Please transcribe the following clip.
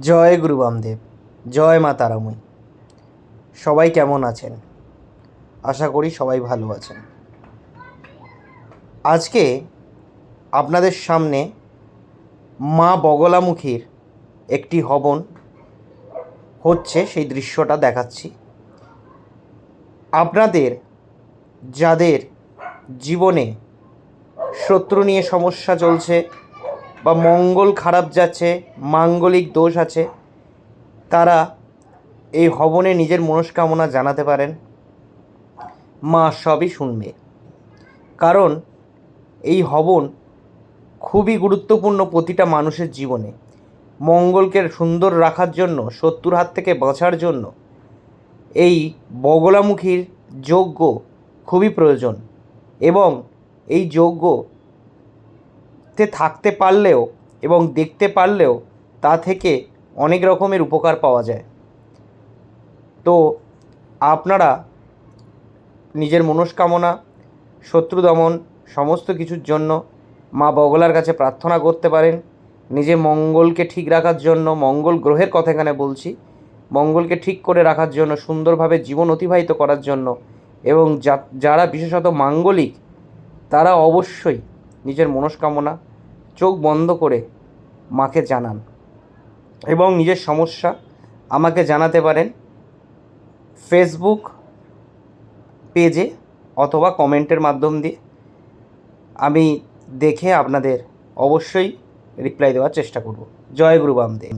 জয় গুরু বামদেব, জয় মা তারাময়ী। সবাই কেমন আছেন? আশা করি সবাই ভালো আছেন। আজকে আপনাদের সামনে মা বগলামুখীর একটি হবন হচ্ছে, সেই দৃশ্যটা দেখাচ্ছি। আপনাদের, যাদের জীবনে শত্রু নিয়ে সমস্যা চলছে বা মঙ্গল খারাপ যাচ্ছে, মাঙ্গলিক দোষ আছে, তারা এই হবনে নিজের মনস্কামনা জানাতে পারেন। মা সবই শুনবে। কারণ এই হবন খুবই গুরুত্বপূর্ণ প্রতিটা মানুষের জীবনে। মঙ্গলকে সুন্দর রাখার জন্য, শত্রুর হাত থেকে বাঁচার জন্য এই বগলামুখীর যজ্ঞ খুবই প্রয়োজন এবং এই যজ্ঞ তে থাকতে পারলেও এবং দেখতে পারলেও তা থেকে অনেক রকমের উপকার পাওয়া যায়। তো আপনারা নিজের মনস্কামনা, শত্রু দমন সমস্ত কিছুর জন্য মা বগলার কাছে প্রার্থনা করতে পারেন। নিজে মঙ্গলকে ঠিক রাখার জন্য, মঙ্গল গ্রহের কথা এখানে বলছি, মঙ্গলকে ঠিক করে রাখার জন্য, সুন্দরভাবে জীবন অতিবাহিত করার জন্য এবং যারা বিশেষত মাঙ্গলিক, তারা অবশ্যই নিজের মনস্কামনা, চোখ বন্ধ করে মাকে জানান এবং নিজের সমস্যা আমাকে জানাতে পারেন ফেসবুক পেজে অথবা কমেন্টের মাধ্যম দিয়ে। আমি দেখে আপনাদের অবশ্যই রিপ্লাই দেওয়ার চেষ্টা করব। জয় গুরু বামদেব।